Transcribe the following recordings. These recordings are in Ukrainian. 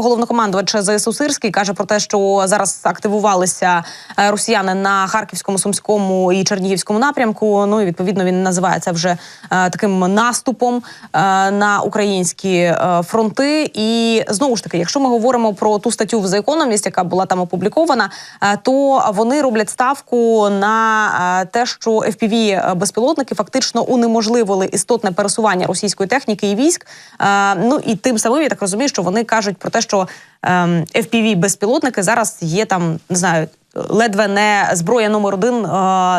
головнокомандувач ЗСУ Сирський каже про те, що зараз активувалися е, росіяни на харківському, сумському і чернігівському напрямку. Ну і відповідно він називає це вже е, таким наступом е, на українські фронти. І знову ж таки, якщо ми говоримо про ту статтю в The Economist, яка була там опублікована, то вони роблять ставку на те, що fpv безпілотники фактично унеможливили істотне пересування російської техніки і військ. Ну і тим самим я так розумію, що вони кажуть про те, що ем, fpv безпілотники зараз є там, не знаю. Ледве не зброя номер один е,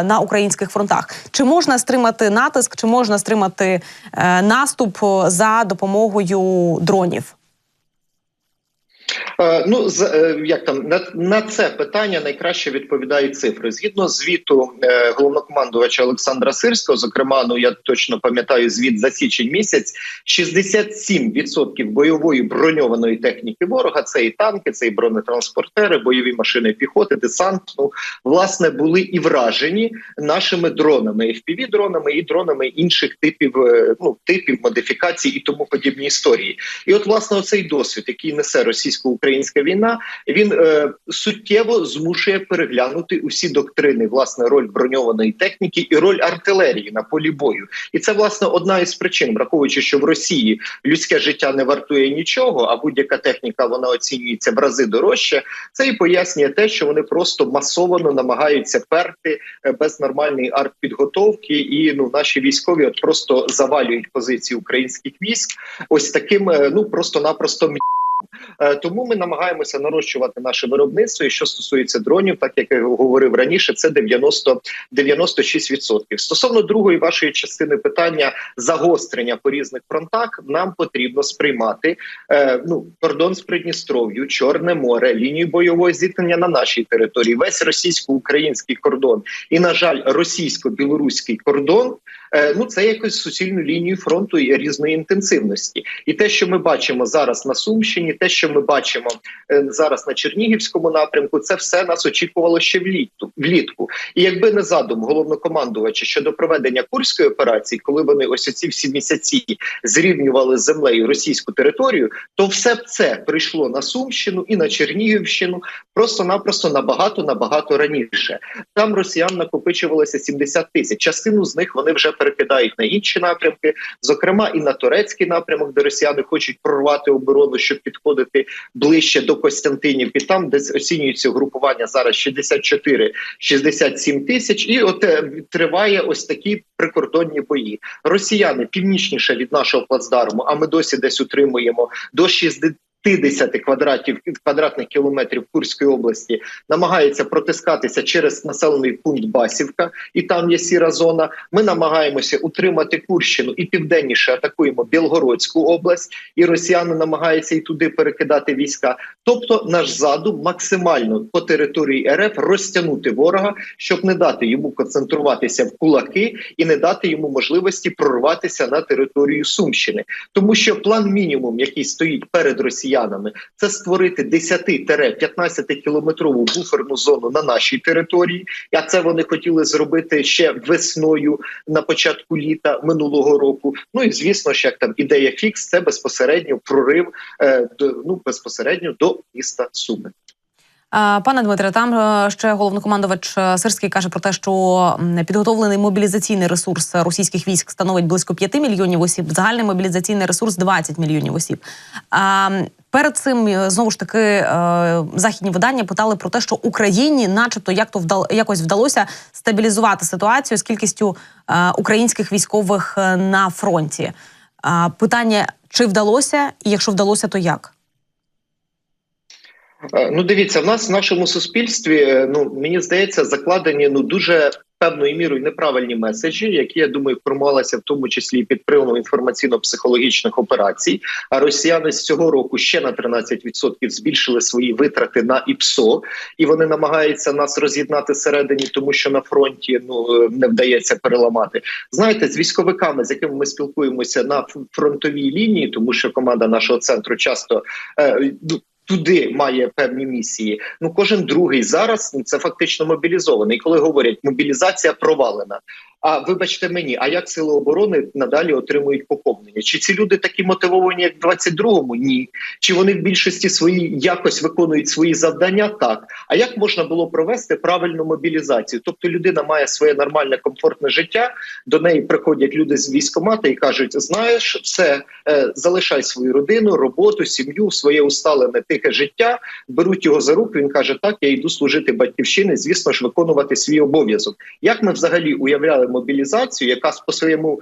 на українських фронтах. Чи можна стримати натиск, чи можна стримати е, наступ за допомогою дронів? Е, Ну е, як там на, це питання найкраще відповідають цифри. Згідно звіту е, головнокомандувача Олександра Сирського, зокрема, ну я точно пам'ятаю звіт за січень місяць. 67% бойової броньованої техніки ворога це і танки, це і бронетранспортери, бойові машини піхоти, десант. Ну власне були і вражені нашими дронами, fpv дронами і дронами інших типів, ну типів модифікацій і тому подібні історії. І от власне оцей досвід, який несе російсько-українська війна, він е, суттєво змушує переглянути усі доктрини, власне, роль броньованої техніки і роль артилерії на полі бою. І це власне одна із причин, враховуючи, що в Росії людське життя не вартує нічого, а будь-яка техніка вона оцінюється в рази дорожче. Це і пояснює те, що вони просто масово намагаються перти е, без нормальної артпідготовки, і ну наші військові от просто завалюють позиції українських військ. Ось таким е, ну просто-напросто Тому ми намагаємося нарощувати наше виробництво. І що стосується дронів, так як я говорив раніше, це 90 96%. Стосовно другої вашої частини питання загострення по різних фронтах, нам потрібно сприймати е, ну кордон з Придністров'ю, Чорне море, лінію бойового зіткнення на нашій території, весь російсько-український кордон і, на жаль, російсько-білоруський кордон. Е, ну це якось суцільну лінію фронту і різної інтенсивності, і те, що ми бачимо зараз на Сумщині, те, що ми бачимо е, зараз на Чернігівському напрямку, це все нас очікувало ще влітку. влітку. І якби не задум головнокомандувача щодо проведення курської операції, коли вони ось ці всі місяці зрівнювали з землею російську територію, то все це прийшло на Сумщину і на Чернігівщину просто-напросто набагато набагато раніше. Там росіян накопичувалося 70 тисяч. Частину з них вони вже перекидають на інші напрямки, зокрема і на турецький напрямок, де росіяни хочуть прорвати оборону, щоб підходити ближче до Костянтинівки. Там десь оцінюється групування зараз 64-67 тисяч, і от е, триває ось такі прикордонні бої. Росіяни північніше від нашого плацдарму, а ми досі десь утримуємо до 60 50 квадратів квадратних кілометрів Курської області намагається протискатися через населений пункт Басівка, і там є сіра зона. Ми намагаємося утримати Курщину і південніше атакуємо Білгородську область, і росіяни намагаються і туди перекидати війська. Тобто, наш задум максимально по території РФ розтягнути ворога, щоб не дати йому концентруватися в кулаки і не дати йому можливості прорватися на територію Сумщини, тому що план мінімум, який стоїть перед Росією, росіянами це створити 10-15 кілометрову буферну зону на нашій території. А це вони хотіли зробити ще весною на початку літа минулого року. Ну і звісно, ж як там ідея фікс це безпосередньо прорив е, до ну безпосередньо до міста Суми. Пане Дмитре, там е, ще головнокомандувач е, Сирський каже про те, що підготовлений мобілізаційний ресурс російських військ становить близько 5 мільйонів осіб. Загальний мобілізаційний ресурс 20 мільйонів осіб. Перед цим е, знову ж таки західні видання питали про те, що Україні, начебто, як то вдало, якось вдалося стабілізувати ситуацію з кількістю українських військових на фронті. Питання чи вдалося, і якщо вдалося, то як? Е, ну, дивіться, в нас в нашому суспільстві, е, ну мені здається, закладені ну дуже певною мірою неправильні меседжі, які я думаю, формувалися в тому числі під впливом інформаційно-психологічних операцій. А росіяни з цього року ще на 13% збільшили свої витрати на ІПСО, і вони намагаються нас роз'єднати всередині, тому що на фронті ну не вдається переламати. Знаєте, з військовиками, з якими ми спілкуємося на фронтовій лінії, тому що команда нашого центру часто е, ну, туди має певні місії. Ну кожен другий зараз ну, це фактично мобілізований. Коли говорять, мобілізація провалена. А вибачте мені, а як сили оборони надалі отримують поповнення? Чи ці люди такі мотивовані, як в 22-му? Ні. Чи вони в більшості свої якось виконують свої завдання? Так. А як можна було провести правильну мобілізацію? Тобто людина має своє нормальне комфортне життя, до неї приходять люди з військкомата і кажуть: знаєш, все, е, залишай свою родину, роботу, сім'ю, своє усталене тихе життя. Беруть його за руку. Він каже: Так, я йду служити батьківщини, звісно ж, виконувати свій обов'язок. Як ми взагалі уявляли мобілізацію, яка по своєму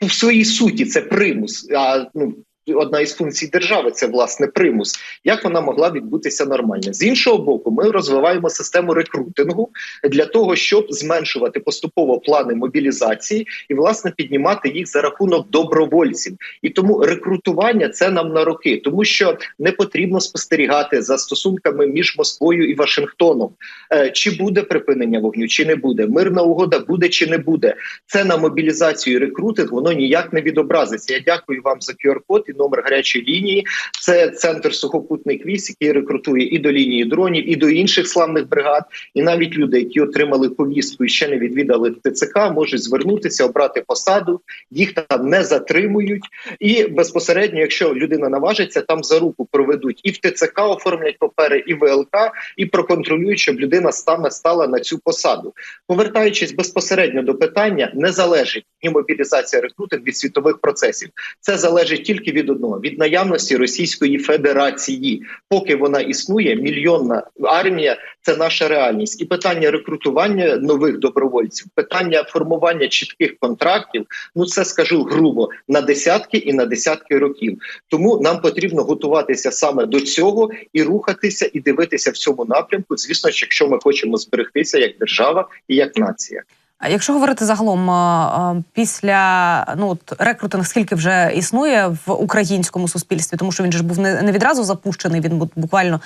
по в своїй суті це примус. А ну одна із функцій держави це власне примус. Як вона могла відбутися нормально? З іншого боку, ми розвиваємо систему рекрутингу для того, щоб зменшувати поступово плани мобілізації і власне піднімати їх за рахунок добровольців. І тому рекрутування це нам на роки, тому що не потрібно спостерігати за стосунками між Москвою і Вашингтоном. Е, чи буде припинення вогню, чи не буде мирна угода, буде чи не буде. Це на мобілізацію і рекрутинг воно ніяк не відобразиться. Я дякую вам за QR-код і номер гарячої лінії. Це центр сухопутних військ, який рекрутує і до лінії дронів, і до інших славних бригад. І навіть люди, які отримали повістку і ще не відвідали ТЦК, можуть звернутися, обрати посаду. Їх там не затримують. І безпосередньо, якщо людина наважиться, там за руку проведуть і в ТЦК оформлять папери, і ВЛК, і проконтролюють, щоб людина саме стала на цю посаду. Повертаючись безпосередньо до питання, не залежить ні мобілізація рекрутинг від світових процесів. Це залежить тільки від одного від наявності Російської Федерації. Поки вона існує, мільйонна армія це наша реальність, і питання рекрутування нових добровольців, питання формування чітких контрактів. Ну це скажу грубо на десятки і на десятки років. Тому нам потрібно готуватися саме до цього і рухатися, і дивитися в цьому напрямку. Звісно, якщо ми хочемо зберегтися як держава і як нація. Якщо говорити загалом після ну от рекрутинг, скільки вже існує в українському суспільстві, тому що він ж був не, відразу запущений, він бу- буквально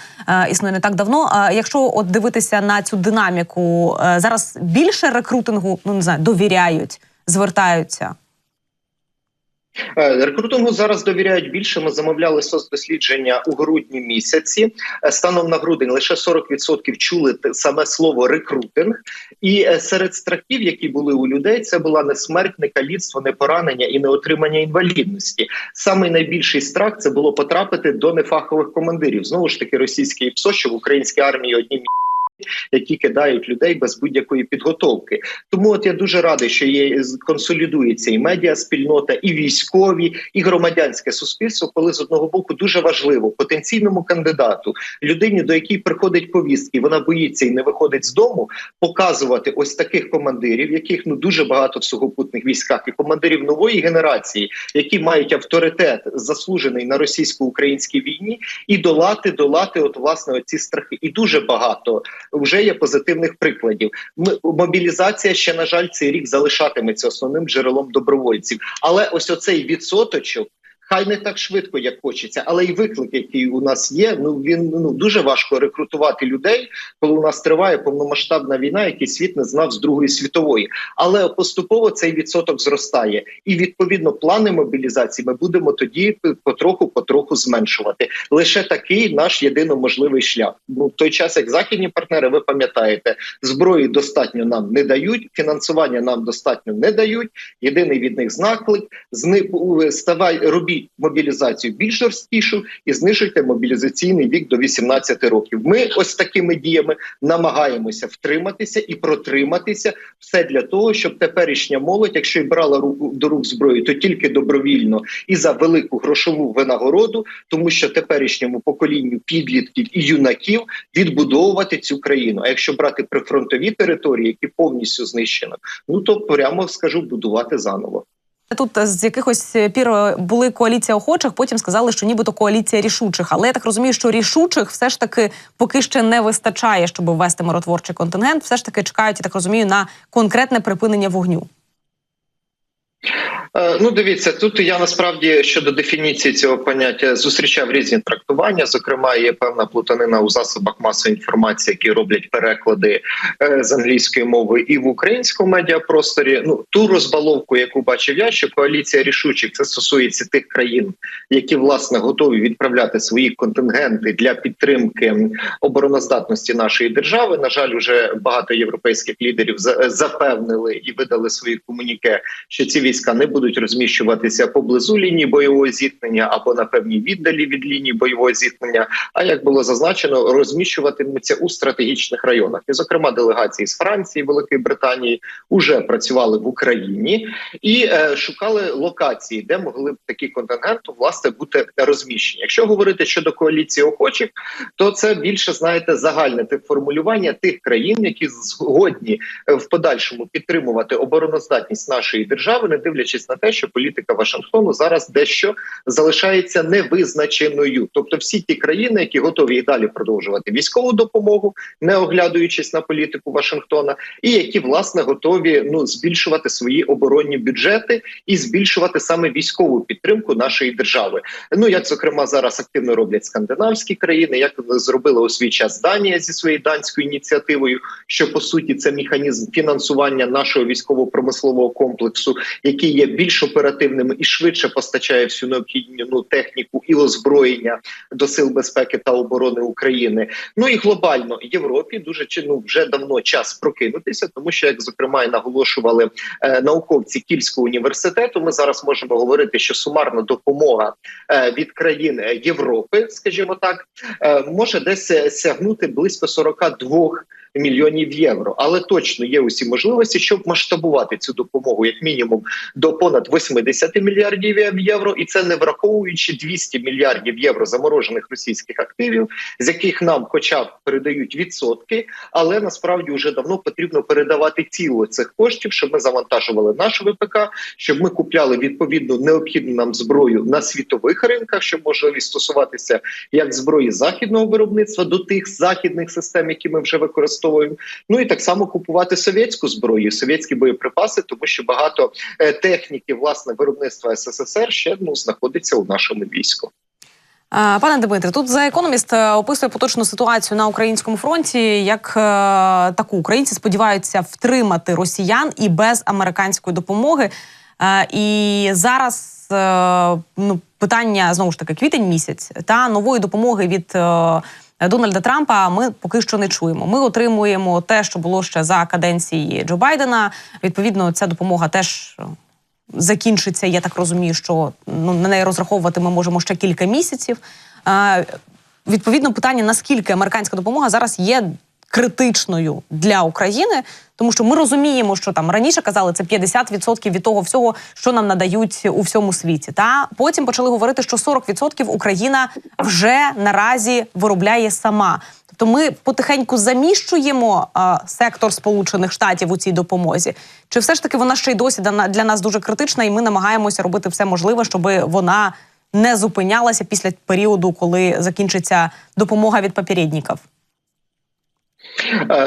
існує не так давно. А якщо от дивитися на цю динаміку, е, зараз більше рекрутингу, ну не знаю, довіряють, звертаються. Е, Рекрутингу зараз довіряють більше. Ми замовляли соцдослідження у грудні місяці. Е, Станом на грудень лише 40% чули саме слово рекрутинг. І е, серед страхів, які були у людей, це була не смерть, не каліцтво, не поранення і не отримання інвалідності. Самий найбільший страх це було потрапити до нефахових командирів. Знову ж таки, російське ПСО, що в українській армії одні які кидають людей без будь-якої підготовки. Тому от я дуже радий, що є консолідується і медіа спільнота, і військові, і громадянське суспільство, коли з одного боку дуже важливо потенційному кандидату, людині, до якої приходить повістки, вона боїться і не виходить з дому, показувати ось таких командирів, яких ну дуже багато в сухопутних військах, і командирів нової генерації, які мають авторитет, заслужений на російсько-українській війні, і долати, долати, от власне оці страхи. І дуже багато вже є позитивних прикладів. Мобілізація ще на жаль цей рік залишатиметься основним джерелом добровольців. Але ось оцей відсоточок. Хай не так швидко, як хочеться, але і виклик, який у нас є. Ну він ну дуже важко рекрутувати людей, коли у нас триває повномасштабна війна, який світ не знав з Другої світової. Але поступово цей відсоток зростає, і відповідно плани мобілізації ми будемо тоді потроху потроху зменшувати. Лише такий наш єдино можливий шлях. Ну в той час, як західні партнери, ви пам'ятаєте, зброї достатньо нам не дають, фінансування нам достатньо не дають. Єдиний від них заклик зни ставай, робіть мобілізацію більш жорсткішу і знижуйте мобілізаційний вік до 18 років. Ми ось такими діями намагаємося втриматися і протриматися все для того, щоб теперішня молодь, якщо й брала руку до рук зброї, то тільки добровільно і за велику грошову винагороду, тому що теперішньому поколінню підлітків і юнаків відбудовувати цю країну. А якщо брати прифронтові території, які повністю знищено, ну то прямо скажу будувати заново. Тут з якихось пір е, були коаліція охочих, потім сказали, що нібито коаліція рішучих. Але я так розумію, що рішучих все ж таки поки ще не вистачає, щоб ввести миротворчий контингент. Все ж таки чекають, я так розумію, на конкретне припинення вогню. Е, Ну, дивіться, тут я насправді щодо дефініції цього поняття зустрічав різні трактування. Зокрема, є певна плутанина у засобах масової інформації, які роблять переклади е, з англійської мови і в українському медіапросторі. Ну ту розбаловку, яку бачив я, що коаліція рішучих це стосується тих країн, які власне готові відправляти свої контингенти для підтримки обороноздатності нашої держави. На жаль, вже багато європейських лідерів запевнили і видали свої комуніке, що ці війська не будуть розміщуватися поблизу лінії бойового зіткнення або на певній віддалі від лінії бойового зіткнення. А як було зазначено, розміщуватимуться у стратегічних районах. І, зокрема, делегації з Франції, Великої Британії вже працювали в Україні і е, шукали локації, де могли б такі контингенти власне бути розміщені. Якщо говорити щодо коаліції охочих, то це більше знаєте загальне те формулювання тих країн, які згодні е, в подальшому підтримувати обороноздатність нашої держави, не дивлячись на те, що політика Вашингтону зараз дещо залишається невизначеною. Тобто, всі ті країни, які готові і далі продовжувати військову допомогу, не оглядуючись на політику Вашингтона, і які власне готові ну збільшувати свої оборонні бюджети і збільшувати саме військову підтримку нашої держави. Ну як зокрема зараз активно роблять скандинавські країни, як зробила у свій час Данія зі своєю данською ініціативою, що по суті це механізм фінансування нашого військово-промислового комплексу, який є більш оперативним і швидше постачає всю необхідну ну, техніку і озброєння до сил безпеки та оборони України. Ну і глобально Європі дуже чи ну вже давно час прокинутися, тому що як зокрема і наголошували е, науковці Кільського університету, ми зараз можемо говорити, що сумарна допомога е, від країн Європи, скажімо так, е, може десь е, сягнути близько 42 мільйонів євро, але точно є усі можливості, щоб масштабувати цю допомогу, як мінімум, до понад 80 мільярдів євро, і це не враховуючи 200 мільярдів євро заморожених російських активів, з яких нам, хоча б передають відсотки, але насправді вже давно потрібно передавати тіло цих коштів, щоб ми завантажували наш ВПК, щоб ми купляли відповідну необхідну нам зброю на світових ринках, що можливість стосуватися як зброї західного виробництва до тих західних систем, які ми вже використовуємо. Ну і так само купувати совєтську зброю, совєтські боєприпаси, тому що багато е, техніки власне виробництва СССР ще ну знаходиться у нашому війську. Пане Дмитре, тут за економіст описує поточну ситуацію на українському фронті, як е, таку українці сподіваються втримати росіян і без американської допомоги. Е, і зараз е, ну питання знову ж таки квітень місяць та нової допомоги від. е, Дональда Трампа ми поки що не чуємо. Ми отримуємо те, що було ще за каденції Джо Байдена. Відповідно, ця допомога теж е, закінчиться. Я так розумію, що ну на неї розраховувати ми можемо ще кілька місяців. Е, відповідно, питання наскільки американська допомога зараз є критичною для України, тому що ми розуміємо, що там раніше казали це 50% від того всього, що нам надають у всьому світі. Та потім почали говорити, що 40% Україна вже наразі виробляє сама. Тобто ми потихеньку заміщуємо а, сектор Сполучених Штатів у цій допомозі. Чи все ж таки вона ще й досі для нас дуже критична, і ми намагаємося робити все можливе, щоб вона не зупинялася після періоду, коли закінчиться допомога від попередників?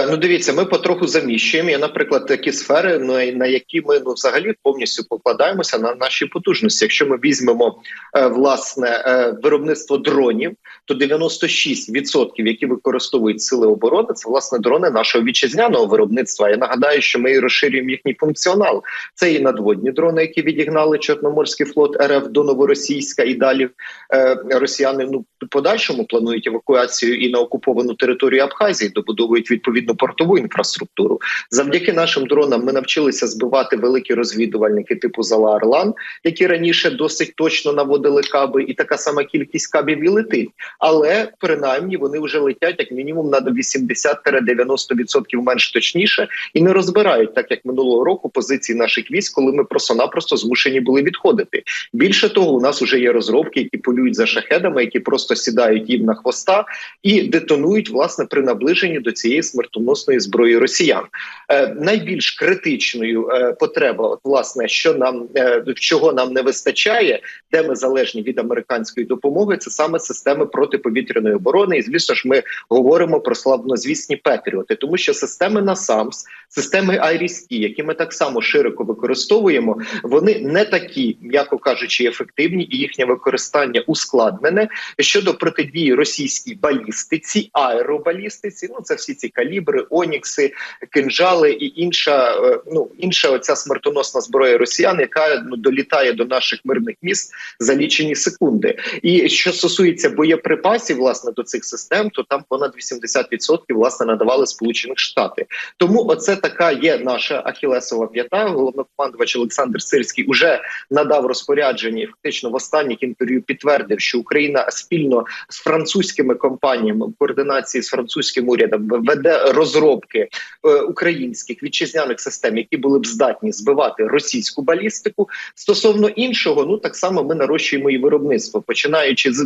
Ну, дивіться, ми потроху заміщуємо. Є, наприклад, такі сфери, ну, на які ми ну взагалі повністю покладаємося на наші потужності. Якщо ми візьмемо е, власне е, виробництво дронів, то 96% які використовують сили оборони, це власне дрони нашого вітчизняного виробництва. Я нагадаю, що ми і розширюємо їхній функціонал. Це і надводні дрони, які відігнали Чорноморський флот РФ до Новоросійська, і далі е, росіяни ну подальшому планують евакуацію і на окуповану територію Абхазії, добудовують відповідну портову інфраструктуру. Завдяки нашим дронам ми навчилися збивати великі розвідувальники типу Зала Орлан, які раніше досить точно наводили каби, і така сама кількість кабів і летить. Але принаймні вони вже летять як мінімум на 80-90% менш точніше і не розбирають, так як минулого року позиції наших військ, коли ми просто-напросто змушені були відходити. Більше того, у нас вже є розробки, які полюють за шахедами, які просто сідають їм на хвоста і детонують власне при наближенні до цієї смертоносної зброї росіян. Е, найбільш критичною е, потреба, от власне, що нам е, чого нам не вистачає, де ми залежні від американської допомоги, це саме системи протиповітряної оборони. І звісно ж, ми говоримо про славнозвісні Петріоти, тому що системи НАСАМС, системи IRIS-T, які ми так само широко використовуємо, вони не такі, м'яко кажучи, ефективні, і їхнє використання ускладнене щодо протидії російській балістиці, аеробалістиці. Ну це всі ці калібри, онікси, кинжали і інша, е, ну інша оця смертоносна зброя росіян, яка ну долітає до наших мирних міст за лічені секунди. І що стосується боєприпасів, власне, до цих систем, то там понад 80% власне надавали Сполучених Штати. Тому оце така є наша ахілесова п'ята. Головнокомандувач Олександр Сирський уже надав розпорядження і фактично в останніх інтерв'ю підтвердив, що Україна спільно з французькими компаніями в координації з французьким урядом веде розробки е, українських вітчизняних систем, які були б здатні збивати російську балістику. Стосовно іншого, ну так само ми нарощуємо і виробництво, починаючи з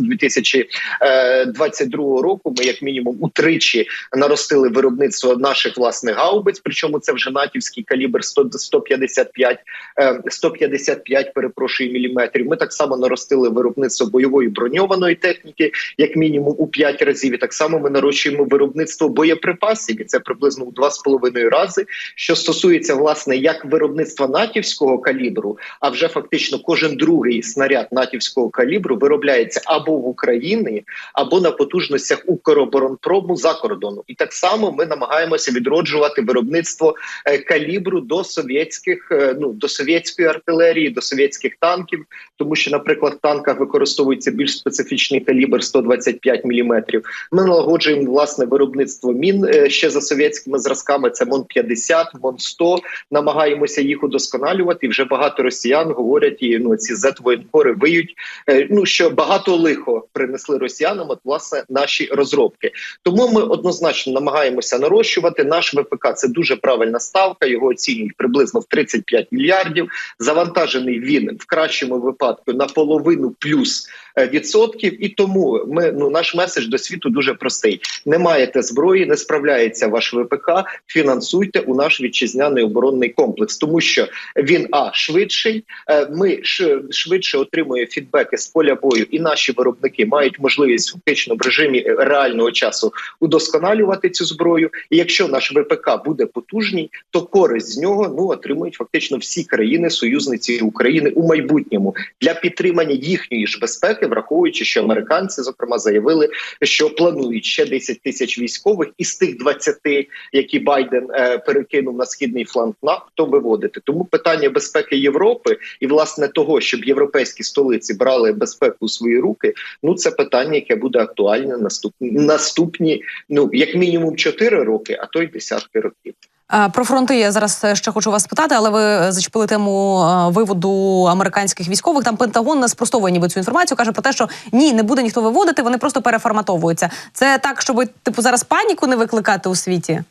2022 року. Ми як мінімум утричі наростили виробництво наших власних гаубиць. Причому це вже натівський калібр 100, 155, е, 155, перепрошую міліметрів. Ми так само наростили виробництво бойової броньованої техніки, як мінімум у 5 разів. І так само ми нарощуємо виробництво боєприпасів, і це приблизно у 2,5 рази. Що стосується власне як виробництва натівського калібру, а вже фактично кожен другий снаряд натівського калібру виробляється або в Україні, або на потужностях Укроборонпрому за кордону. І так само ми намагаємося відроджувати виробництво е, калібру до совєтських, е, ну до совєтської артилерії, до совєтських танків, тому що, наприклад, в танках використовується більш специфічний калібр 125 мм. Ми налагоджуємо власне виробництво мін е, ще за совєтськими зразками. Це МОН 50 МОН 100 Намагаємося їх удосконалювати. І вже багато росіян говорять і ну ці зетвоєнкори виють. Ну що багато лихо принесли росіянам. От власне наші розробки. Тому ми однозначно намагаємося нарощувати. Наш ВПК це дуже правильна ставка. Його оцінюють приблизно в 35 мільярдів. Завантажений він в кращому випадку на половину плюс е, відсотків. І тому ми ну наш меседж до світу дуже простий: не маєте зброї, не справляється ваш ВПК. Фінансуйте у наш вітчизняний оборонний комплекс, тому що він а швидший. е, Ми швидше отримує фідбеки з поля бою, і наші виробники мають можливість фактично в режимі реального часу удосконалювати цю зброю. І якщо наш ВПК буде потужний, то користь з нього ну отримують фактично всі країни союзниці України у майбутньому для підтримання їхньої ж безпеки, враховуючи, що американці зокрема заявили, що планують ще 10 тисяч військових із тих 20, які Байден е, перекинув на східний фланг НАТО, виводити. Тому питання безпеки Європи і власне того, щоб європейські столиці брали безпеку у свої руки. Ну це питання, яке буде актуальне наступні наступні, ну як мінімум 4 роки, а то й десятки років. Про фронти я зараз ще хочу вас спитати, але ви зачепили тему виводу американських військових. Там Пентагон не спростовує ніби цю інформацію. каже про те, що ні, не буде ніхто виводити, вони просто переформатовуються. Це так, щоб типу зараз паніку не викликати у світі.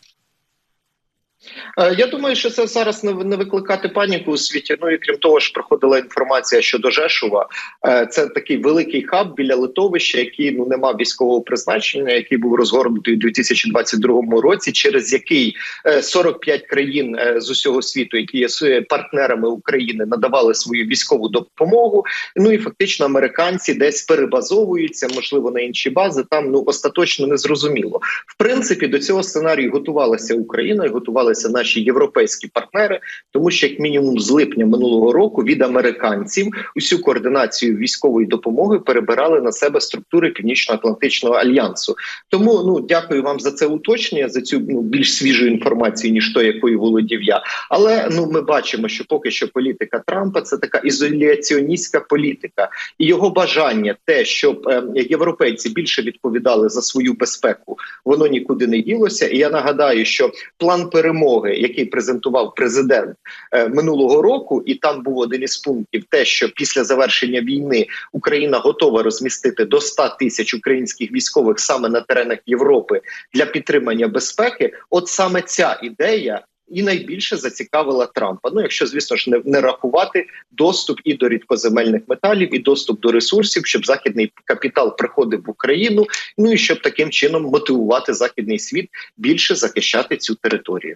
Е, Я думаю, що це зараз не викликати паніку у світі. Ну і крім того ж, проходила інформація щодо Жешува. Е, Це такий великий хаб біля литовища, який ну не мав військового призначення, який був розгорнутий у 2022 році, через який е, 45 країн е, з усього світу, які є партнерами України, надавали свою військову допомогу. Ну і фактично американці десь перебазовуються, можливо, на інші бази. Там ну остаточно не зрозуміло. В принципі, до цього сценарію готувалася Україна і готувалися наші європейські партнери, тому що як мінімум з липня минулого року від американців усю координацію військової допомоги перебирали на себе структури Північно-Атлантичного альянсу. Тому ну дякую вам за це уточнення, за цю ну більш свіжу інформацію, ніж то, якою володів я. Але ну ми бачимо, що поки що політика Трампа це така ізоляціоністська політика, і його бажання, те, щоб е, європейці більше відповідали за свою безпеку, воно нікуди не ділося. І я нагадаю, що план перемоги, який презентував президент е, минулого року, і там був один із пунктів, те, що після завершення війни Україна готова розмістити до 100 тисяч українських військових саме на теренах Європи для підтримання безпеки. От саме ця ідея. І найбільше зацікавила Трампа. Ну, якщо звісно ж не, не рахувати доступ і до рідкоземельних металів, і доступ до ресурсів, щоб західний капітал приходив в Україну. Ну і щоб таким чином мотивувати західний світ більше захищати цю територію.